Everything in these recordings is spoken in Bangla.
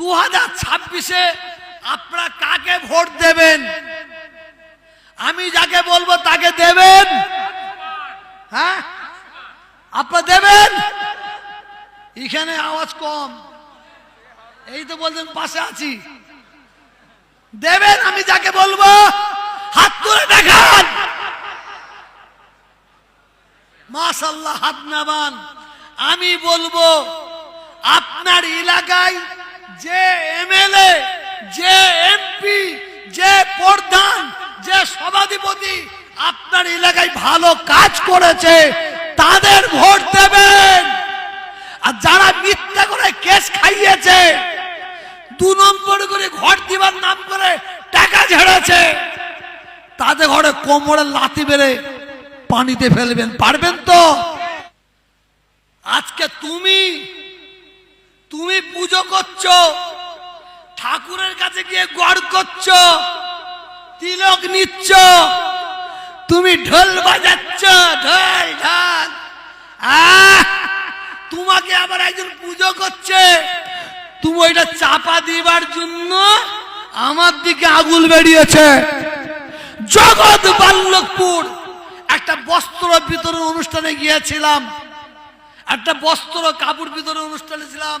দু হাজার ছাব্বিশে আপনারা কাকে ভোট দেবেন? আমি যাকে বলব তাকে দেবেন। হ্যাঁ? আপনারা দেবেন? এখানে আওয়াজ কম। এই তো বলছেন, পাশে আছি। দেবেন আমি যাকে বলব? হাত তুলে দেখান। মাশাল্লাহ হাত নামান। আমি বলব, আপনার এলাকায় যে এমএলএ, যে এমপি, যে প্রধান, যে সভাধিপতি আপনার এলাকায় ভালো কাজ করেছে, তাদের ভোট দেবেন। আর যারা মিথ্যা করে কেস খাইয়েছে, দু নম্বর করে ঘর দিবার নাম করে টাকা ঝেড়েছে, তাদের ঘরে কোমরে লাথি বেড়ে পানিতে ফেলবেন, পারবেন তো? আজকে তুমি তুমি পুজো করছ, ঠাকুরের কাছে গিয়ে গড় করছ, তিলক নিচ্ছ, তুমি ঢোল বাজাচ্ছ, ঢোল, ঢাল। তোমাকে আবার একজন পুজো করছে। তুমি ওইটা চাপা দিবার জন্য আমার দিকে আগুল বেরিয়েছে জগৎ বাল্লকপুর একটা বস্ত্র বিতরণ অনুষ্ঠানে গিয়েছিলাম। একটা বস্ত্র কাপড় বিতরণ অনুষ্ঠানে ছিলাম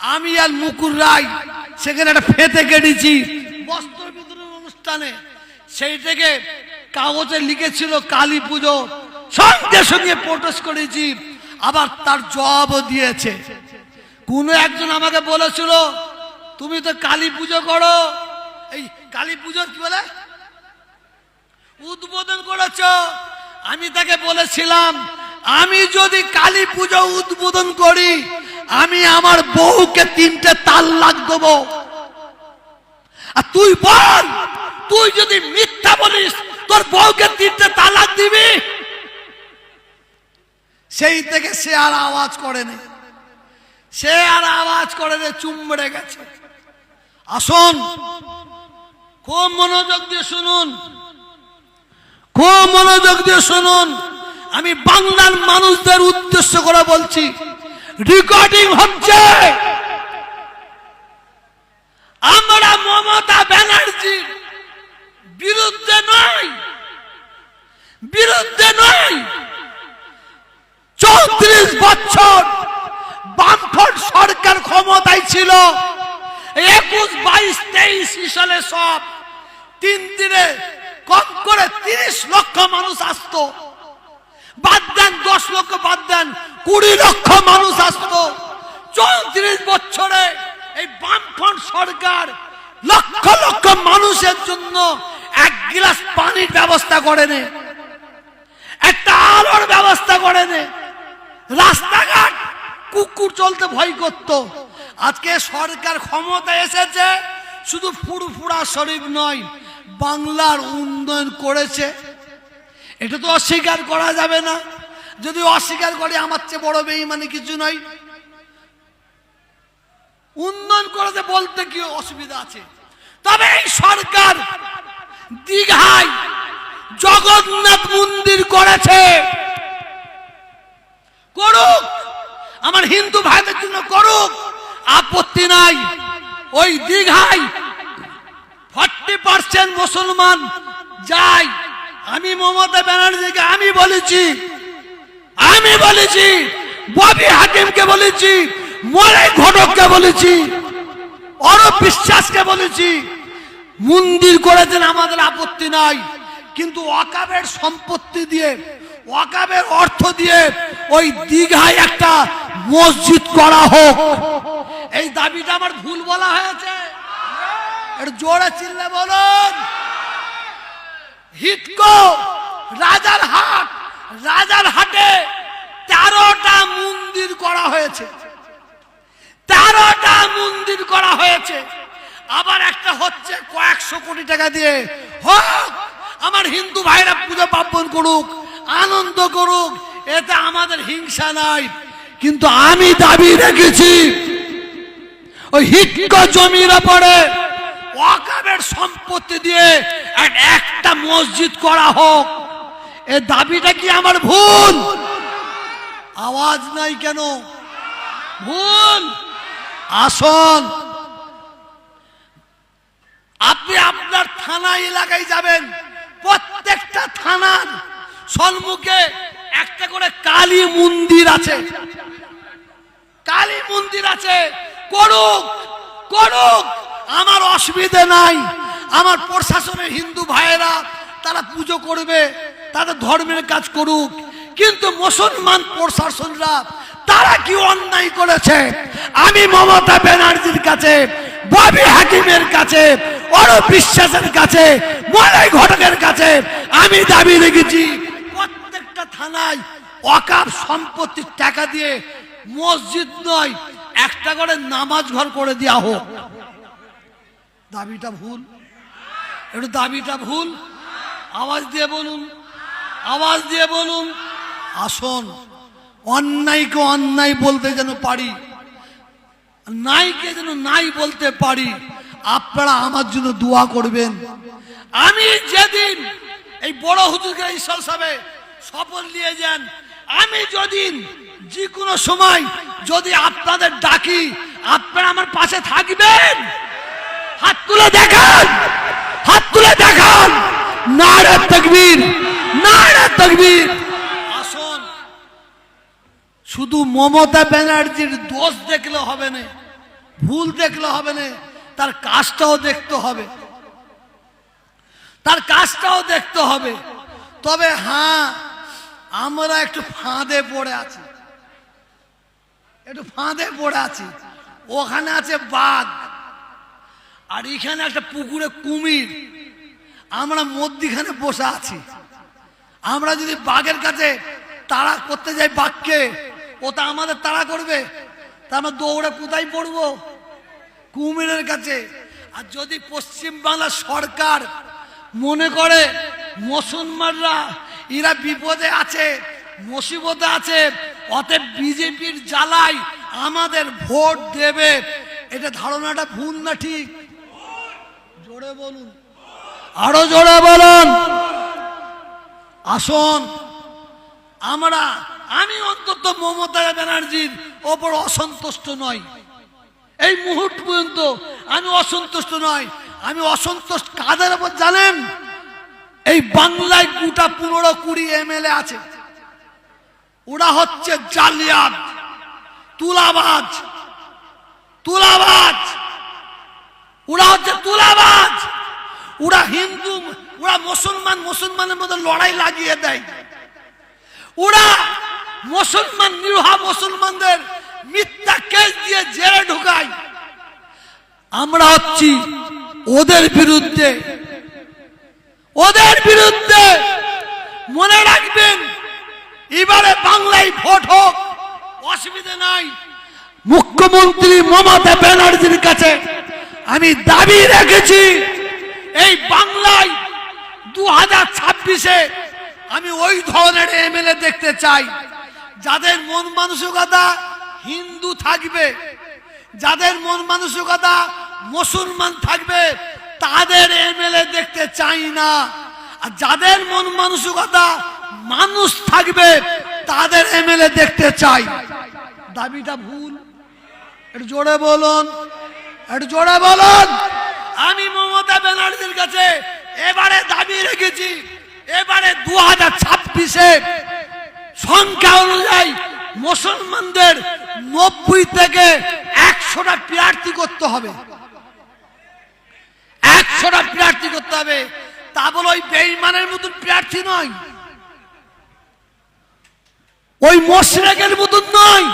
আমি আর মুকুর রায় সেখানে একটা ফেতে কেটেছি। বস্ত্র বিতরণ অনুষ্ঠানে। সেই থেকে কাগজে লিখেছিল কালী পুজো। সঙ্গে সঙ্গে প্রোটেস করেছি। আবার তার জবাবও দিয়েছে। কোন একজন আমাকে বলেছিল, তুমি তো কালী পুজো করো। এই কালী পুজোর কি বলে? উদ্বোধন করেছ। আমি তাকে বলেছিলাম, আমি যদি কালী পুজো উদ্বোধন করি আমি আমার বউকে তিনটে তাল্লাক দেব। আর তুই বল, তুই যদি মিথ্যা বলিস, তোর বউকে তিনটে তালাক দিবি? সেই থেকে সে আর আওয়াজ করেনি। সে আর আওয়াজ করে চুমড়ে গেছে। আসুন, খুব মনোযোগ দিয়ে শুনুন। খুব মনোযোগ দিয়ে শুনুন। আমি বাংলার মানুষদের উদ্দেশ্য করে বলছি। রেকর্ডিং হচ্ছে। আমরা মমতা ব্যানার্জির বিরুদ্ধে নয়। বিরুদ্ধে নয়। চৌত্রিশ বছর বামফ্রন্ট সরকার ক্ষমতায় ছিল। একুশ, বাইশ, তেইশ সালে সব তিন দিনে কম করে তিরিশ লক্ষ মানুষ আসতো। বাদ দেন, দশ লক্ষ বাদ দেন, কুড়ি লক্ষ মানুষ আসতো। চৌত্রিশ বছরে এই বামফ্রন্ট সরকার লক্ষ লক্ষ মানুষের জন্য এক গিলাস পানির ব্যবস্থা করেনি একটা আলোর ব্যবস্থা করেনি রাস্তাঘাট, কুকুর চলতে ভয় করত। আজকে সরকার ক্ষমতা এসেছে, শুধু ফুরফুরা শরীফ নয়, বাংলার উন্নয়ন করেছে। এটা তো অস্বীকার করা যাবে না। যদি অস্বীকার করে, আমার চেয়ে বড় বেইমানি কিছু নয়। উন্নয়ন করেছে বলতে কি অসুবিধা আছে? তবে এই সরকার দীঘায় জগন্নাথ মন্দির করেছে। করুক, আমার হিন্দু ভাইদের জন্য করুক, আপত্তি নাই। ওই দীঘায় ফর্টি পার্সেন্ট মুসলমান যায়। আমি মমতা ব্যানার্জিকে আমি বলেছি। আমি বলেছি, ববি হাকিমকে বলেছি মরে ঘটককে বলেছি অরব বিশ্বাসকে বলেছি। মন্দির করেছেন আমাদের আপত্তি নাই, কিন্তু ওয়াকাবের সম্পত্তি দিয়ে, ওয়াকাবের অর্থ দিয়ে ওই দীঘায় একটা মসজিদ করা হোক। এই দাবিটা আমার ভুল বলা হয়েছে। একটু জোরে চিল্লে বলুন। হিটকো, রাজার হাট, রাজার হাটে তেরোটা মন্দির করা হয়েছে। তেরোটা মন্দির করা হয়েছে। আবার একটা হচ্ছে কয়েকশো কোটি টাকা দিয়ে। হোক, আমার হিন্দু ভাইরা পুজো পার্বণ করুক, আনন্দ করুক, এতে আমাদের হিংসা নাই। কিন্তু আমি দাবি রেখেছি, ওই হিটক জমির ওপরে সম্পত্তি দিয়ে একটা মসজিদ করা হোক। এ দাবিটা কি আমার ভুল? আওয়াজ নাই কেন? ভুল। আসন আপনি আপনার থানা এলাকায় যাবেন। প্রত্যেকটা থানার সম্মুখে একটা করে কালী মন্দির আছে। কালী মন্দির আছে। করুক করুক। আমার অসুবিধে নাই। আমার প্রশাসনের হিন্দু ভাইয়েরা, তারা পুজো করবে, তাদের ধর্মের কাজ করুক। কিন্তু মুসলমান প্রশাসনরা, তারা কি অন্যায় করেছে? আমি মমতা ব্যানার্জির কাছে, ববি হাকিমের কাছে, অরূপ বিশ্বাসের কাছে মলাই ঘটকের কাছে আমি দাবি রেখেছি, প্রত্যেকটা থানায় অকাপ সম্পত্তির টাকা দিয়ে মসজিদ নয়, একটা করে নামাজ ঘর করে দেওয়া হোক। দাবিটা ভুল। একটু দাবিটা ভুল। আওয়াজ দিয়ে বলুন। আওয়াজ দিয়ে বলুন। আসুন। অন্যায়কে অন্যায় বলতে যেন পারি। নাইকে যেন নাই বলতে পারি। আপনারা আমার জন্য দোয়া করবেন। আমি যেদিন এই বড় হুজুরকে ঈশ্বর সাহেব শপথ নিয়ে যান, আমি যদি যে কোনো সময় যদি আপনাদের ডাকি, আপনারা আমার পাশে থাকবেন। তুলে দেখান, হাত তুলে দেখান। নারে তকবীর নারে তকবীর। আসুন। শুধু মমতা ব্যানার্জির দোষ দেখলে হবে না, ভুল দেখলে হবে না, তার কাজটাও দেখতে হবে। তার কাজটাও দেখতে হবে। তবে হ্যাঁ আমরা একটু ফাঁদে পড়ে আছি। একটু ফাঁদে পড়ে আছি। ওখানে আছে বাঘ। আর এখানে একটা পুকুরে কুমির। আমরা মধ্যিখানে বসে আছি। আমরা যদি বাঘের কাছে তাড়া করতে যাই বাঘকে, ও তা আমাদের তাড়া করবে। তা আমরা দৌড়ে কোথায় পড়ব? কুমিরের কাছে। আর যদি পশ্চিম বাংলার সরকার মনে করে মুসলমানরা, এরা বিপদে আছে, মুসিবতে আছে, অতএব বিজেপির জ্বালায় আমাদের ভোট দেবে। এটা ধারণাটা ভুল না ঠিক? জোরে বলুন। আরও জোরে বলুন। আসুন। আমরা, আমি অন্তত মমতা ব্যানার্জির ওপর অসন্তুষ্ট নই। এই মুহূর্ত পর্যন্ত আমি অসন্তুষ্ট নই। আমি অসন্তুষ্ট কাদের ওপর জানেন? এই বাংলায় গোটা পনেরো কুড়ি এমএলএ আছে। ওরা হচ্ছে জালিয়াত, তুলাবাজ তুলাবাজ। ওরা হচ্ছে তুলাবাজ। ওরা হিন্দু, ওরা মুসলমান, মুসলমানের মধ্যে লড়াই লাগিয়ে দেয়। ওরা মুসলমান, নিরহা মুসলমানদের মিথ্যা কেস দিয়ে জেলে ঢুকায়। আমরা হচ্ছি ওদের বিরুদ্ধে। ওদের বিরুদ্ধে মনে রাখবেন, এবারে বাংলায় ভোট হোক, অসুবিধে নাই। মুখ্যমন্ত্রী মমতা ব্যানার্জির কাছে আমি দাবি রেখেছি। এই বাংলায় দু হাজার ছাব্বিশে আমি ওই ধরনের এমএলএ দেখতে চাই, যাদের মন মানসিকতা হিন্দু থাকবে, যাদের মন মানসিকতা মুসলমান থাকবে, তাদের এমএলএ দেখতে চাই না। আর যাদের মন মানসিকতা মানুষ থাকবে, তাদের এমএলএ দেখতে চাই। দাবিটা ভুল জোরে বলুন। একটু জোরে বলুন। আমি মমতা ব্যানার্জির কাছে এবারে দাবি রেখেছি, এবারে দু হাজার ছাব্বিশে সংখ্যা অনুযায়ী মুসলমানদের নব্বই থেকে একশোটা প্রার্থী করতে হবে। একশোটা প্রার্থী করতে হবে। তা বলে ওই বেইমানের মতন প্রার্থী নয়। ওই মোশরেকের মতন নয়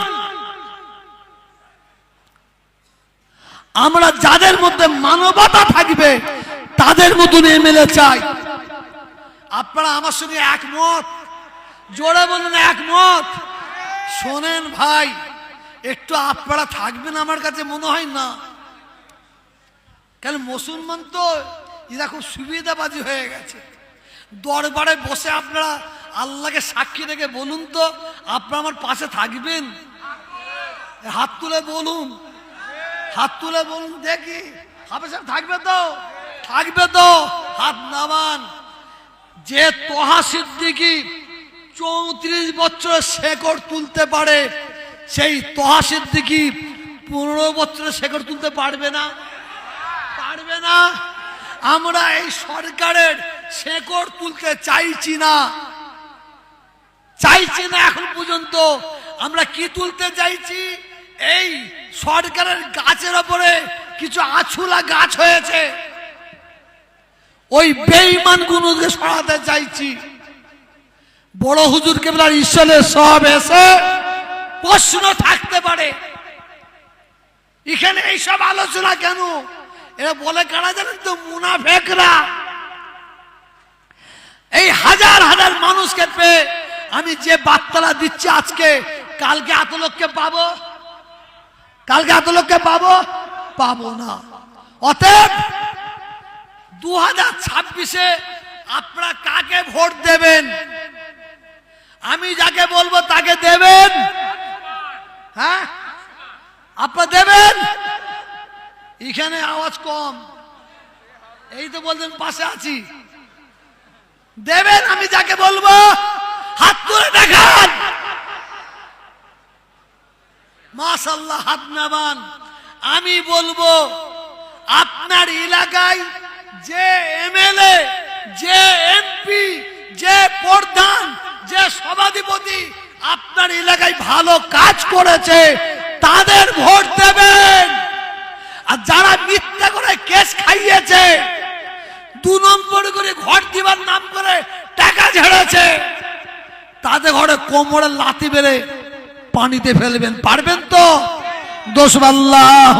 আমরা যাদের মধ্যে মানবতা থাকবে, তাদের মতন এমএলএ চাই। আপনারা আমার সঙ্গে একমত? জোরে বলুন, একমত? শোনেন ভাই, একটু আপনারা থাকবেন আমার কাছে মনে হয় না। কেন মুসলমান তো এরা খুব সুবিধাবাদী হয়ে গেছে। দরবারে বসে আপনারা আল্লাহকে সাক্ষী রেখে বলুন তো, আপনারা আমার পাশে থাকবেন? হাত তুলে বলুন। হাত তুলে বলুন দেখি। হাফেজ সাহেব থাকবে তো? থাকবে তো। হাত নামান। যে তোহা সিদ্দিকি চৌত্রিশ বছরের শেকড় তুলতে পারে, সেই তোহা সিদ্দিকি পনেরো বছরের শেকড় তুলতে পারবে না? পারবে না? আমরা এই সরকারের শেকড় তুলতে চাইছি না। চাইছি না এখন পর্যন্ত। আমরা কি তুলতে চাইছি? এই সরকারের গাছের ওপরে কিছু আছুলা গাছ হয়েছে। ওই বেইমান গুলোকে সরাতে চাইছি। বড় হুজুর কেবলার ঈশ্বরের সব এসে প্রশ্ন থাকতে পারে। এখানে এইসব আলোচনা কেন? এরা বলে কারা জানেন তো, মুনাফেকরা। এই হাজার হাজার মানুষকে পেয়ে আমি যে বার্তাটা দিচ্ছি আজকে, কালকে এত লোককে পাবো? কালকে এত লোককে পাবো? পাবো না। অতএব দু হাজার ছাব্বিশে আপনারা কাকে ভোট দেবেন? আমি যাকে বলব তাকে দেবেন। হ্যাঁ? আপনারা দেবেন? এখানে আওয়াজ কম। এই তো বলছেন পাশে আছি। দেবেন আমি যাকে বলব? হাত তুলে দেখান। মাশাল্লাহ হাত নামান। আমি বলব, আপনার এলাকায় যে এমএলএ, যে এমপি, যে প্রধান, যে সভাধিপতি আপনার এলাকায় ভালো কাজ করেছে, তাদের ভোট দেবেন। আর যারা মিথ্যা করে কেস খাইয়েছে, দু নম্বর করে ঘর দিবার নাম করে টাকা ঝেড়েছে, তাদের ঘরে কোমরে লাথি বেড়ে পানিতে ফেলবেন পারবেন তো? দোষ আল্লাহ